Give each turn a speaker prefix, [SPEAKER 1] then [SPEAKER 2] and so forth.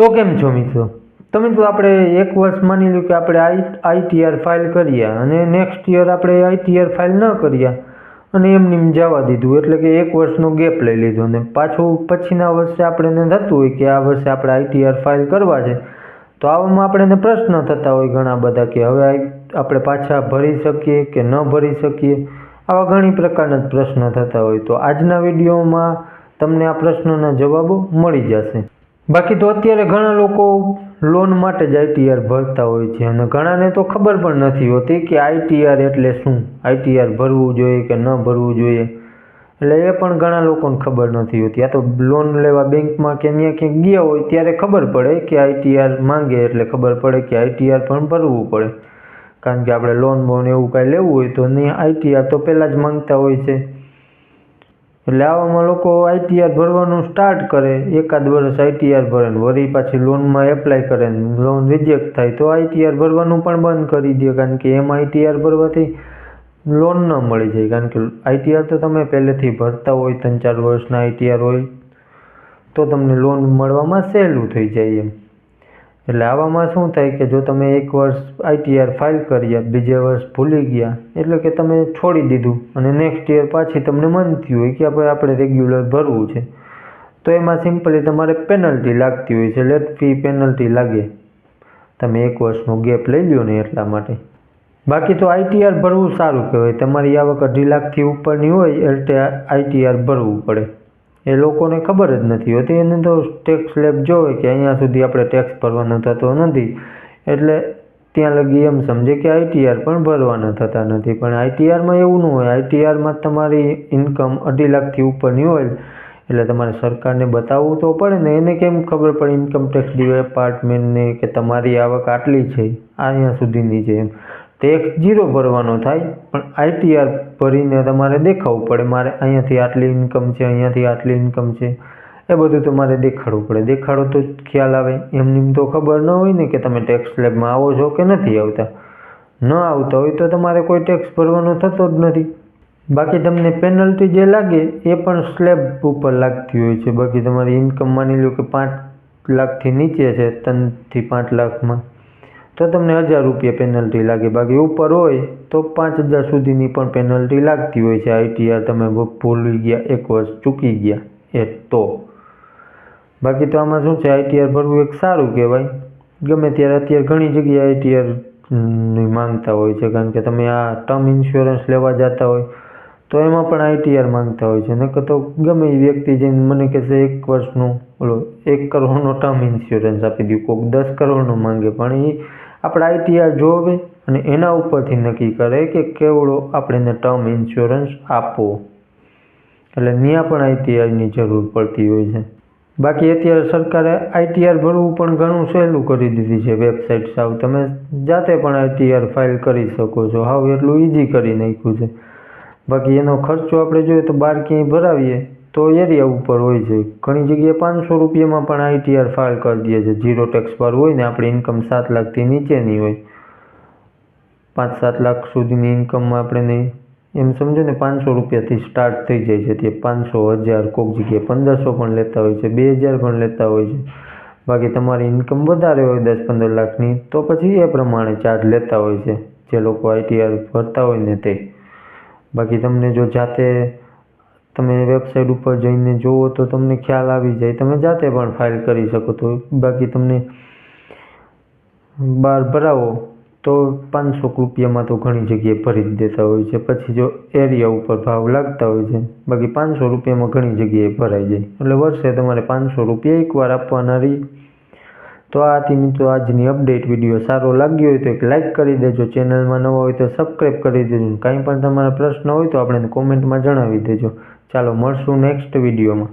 [SPEAKER 1] તો કેમ છો મિત્રો? તો મિત્રો આપણે એક વર્ષ માની લો કે આપણે આઈ, આઈટીઆર ફાઇલ કરીએ અને નેક્સ્ટ યર આપણે આઈટીઆર ફાઇલ ન કર્યા અને એમને એમ જવા દીધું. એટલે કે એક વર્ષનો ગેપ લઈ લીધો અને પાછું પછીના વર્ષે આપણે થતું હોય કે આ વર્ષે આપણે આઈટીઆર ફાઇલ કરવા છે, તો આવામાં આપણે પ્રશ્ન થતા હોય ઘણા બધા કે હવે આપણે પાછા ભરી શકીએ કે ન ભરી શકીએ? આવા ઘણી પ્રકારના પ્રશ્ન થતા હોય. તો આજના વિડીયોમાં તમને આ પ્રશ્નોના જવાબો મળી જશે. બાકી તો અત્યારે ઘણા લોકો લોન માટે જ આઈટીઆર ભરતા હોય છે અને ઘણાને તો ખબર પણ નથી હોતી કે આઈટીઆર એટલે શું? આઈટીઆર ભરવું જોઈએ કે ન ભરવું જોઈએ? એટલે એ પણ ઘણા લોકોને ખબર નથી હોતી. આ તો લોન લેવા બેંકમાં કે ત્યાં ક્યાંક ગયા હોય ત્યારે ખબર પડે કે આઈટીઆર માંગે એટલે ખબર પડે કે આઈટીઆર પણ ભરવું પડે. કારણ કે આપણે લોન બોન એવું કાંઈ લેવું હોય તો નહીં આઈટીઆર તો પહેલાં જ માંગતા હોય છે. એટલે આવામાં લોકો આઈટીઆર ભરવાનું સ્ટાર્ટ કરે. એકાદ વર્ષ આઈટીઆર ભરે ને વળી પાછી લોનમાં એપ્લાય કરે લોન રિજેક્ટ થાય તો આઈટીઆર ભરવાનું પણ બંધ કરી દે. કારણ કે એમ આઈટીઆર ભરવાથી લોન ન મળી જાય. કારણ કે આઈટીઆર તો તમે પહેલેથી ભરતા હોય, ત્રણ ચાર વર્ષના આઈટીઆર હોય, તો તમને લોન મળવામાં સહેલું થઈ જાય એમ. એટલે આવામાં શું થાય કે જો તમે એક વર્ષ આઈટીઆર ફાઇલ કર્યા, બીજે વર્ષ ભૂલી ગયા, એટલે કે તમે છોડી દીધું અને નેક્સ્ટ યર પાછી તમને મન હોય કે આપણે આપણે રેગ્યુલર ભરવું છે. તો એમાં સિમ્પલી તમારે પેનલ્ટી લાગતી હોય છે લેટ ફી પેનલ્ટી લાગે. તમે એક વર્ષનો ગેપ લઈ લ્યો ને એટલા માટે. બાકી તો આઈટીઆર ભરવું સારું કહેવાય. તમારી આવક અઢી લાખથી ઉપરની હોય એટલે આઈટીઆર ભરવું પડે. એ લોકોને ખબર જ નથી હોતી. એને તો ટેક્સ સ્લેબ જોવે કે અહીંયા સુધી આપણે ટેક્સ ભરવાનો થતો નથી. એટલે ત્યાં લગી એમ સમજે કે આઈટીઆર પણ ભરવાના થતા નથી. પણ આઈટીઆરમાં એવું ન હોય. આઈટીઆરમાં તમારી ઇન્કમ અઢી લાખથી ઉપરની હોય. એટલે તમારે સરકારને બતાવવું તો પડે ને. એને કેમ ખબર પડે? ઇન્કમ ટેક્સ ડિપાર્ટમેન્ટને કે તમારી આવક આટલી છે? અહીંયા સુધીની છે એમ. ટેક્સ જીરો ભરવાનો થાય, પણ આઈટીઆર ભરીને તમારે દેખાવું પડે. મારે અહીંયાથી આટલી ઇન્કમ છે, અહીંયાથી આટલી ઇન્કમ છે. એ બધું તમારે દેખાડવું પડે. દેખાડો તો ખ્યાલ આવે. એમની તો ખબર ન હોય ને કે તમે ટેક્સ સ્લેબમાં આવો છો કે નથી આવતા. ન આવતા હોય તો તમારે કોઈ ટેક્સ ભરવાનો થતો જ નથી. બાકી તમને પેનલ્ટી જે લાગે એ પણ સ્લેબ ઉપર લાગતી હોય છે. બાકી તમારી ઇન્કમ માની લો કે પાંચ લાખથી નીચે છે, ત્રણથી પાંચ લાખમાં. તો તમને હજાર રૂપિયા પેનલ્ટી લાગે. બાકી ઉપર હોય તો પાંચ હજાર સુધીની પણ પેનલ્ટી લાગતી હોય છે. આઈટીઆર તમે ભૂલી ગયા, એક વર્ષ ચૂકી ગયા. એ તો. બાકી તો આમાં શું છે? આઈટીઆર ભરવું એક સારું કહેવાય. ગમે ત્યારે અત્યારે ઘણી જગ્યાએ આઈટીઆર માંગતા હોય છે. કારણ કે તમે આ ટર્મ ઇન્સ્યોરન્સ લેવા જતા હોય તો એમાં પણ આઈટીઆર માંગતા હોય છે. નકર તો ગમે એ વ્યક્તિ જઈને મને કહેશે એક વર્ષનું ઓલો એક કરોડનો ટર્મ ઇન્સ્યોરન્સ આપી દઉં કોઈક દસ કરોડનો માંગે. પણ એ આપણે આઈટીઆર જોવે અને એના ઉપરથી નક્કી કરે કે કેવડો આપણે ટર્મ ઇન્સ્યોરન્સ આપવો. એટલે ત્યાં પણ આઈટીઆરની જરૂર પડતી હોય છે. બાકી અત્યારે સરકારે આઈટીઆર ભરવું પણ ઘણું સહેલું કરી દીધી છે વેબસાઇટ સાવ. તમે જાતે પણ આઈટીઆર ફાઇલ કરી શકો છો. હાવ એટલું ઇઝી કરી નાખ્યું છે. બાકી એનો ખર્ચો આપણે જોઈએ તો બહાર ક્યાંય ભરાવીએ. તો એરિયા ઉપર હોય છે. ઘણી જગ્યાએ પાંચસો રૂપિયામાં પણ આઈટીઆર ફાઇલ કરી દે છે. ટેક્સ પર હોય ને આપણી ઇન્કમ સાત લાખથી નીચેની હોય. પાંચ સાત લાખ સુધીની ઇન્કમમાં આપણે નહીં એમ સમજો ને પાંચસો રૂપિયાથી સ્ટાર્ટ થઈ જાય છે. તે પાંચસો, હજાર, કોઈક જગ્યાએ પંદરસો પણ લેતા હોય છે. બે હજાર પણ લેતા હોય છે. બાકી તમારી ઇન્કમ વધારે હોય દસ પંદર લાખની, તો પછી એ પ્રમાણે ચાર્જ લેતા હોય છે. જે લોકો આઈટીઆર ભરતા હોય ને તે. બાકી તમને જો જાતે તમે વેબસાઇટ ઉપર જઈને જુઓ તો તમને ખ્યાલ આવી જાય. તમે જાતે પણ ફાઇલ કરી શકો તો. બાકી તમને બહાર ભરાવો તો પાંચસો રૂપિયામાં તો ઘણી જગ્યાએ ભરી જ દેતા હોય છે. પછી જો એરિયા ઉપર ભાવ લાગતા હોય છે, બાકી પાંચસો રૂપિયામાં ઘણી જગ્યાએ ભરાઈ જાય. એટલે વર્ષે તમારે પાંચસો રૂપિયા એકવાર આપવાના રહી તો આ મિત્રો, આજની અપડેટ વીડિયો સારો લાગ્યો હોય તો એક લાઇક કરી દેજો. ચેનલમાં નવા હોય તો સબસ્ક્રાઈબ કરી દેજો. કાંઈ પણ તમારા પ્રશ્ન હોય તો આપણે કોમેન્ટમાં જણાવી દેજો. ચાલો મળશું નેક્સ્ટ વિડીયોમાં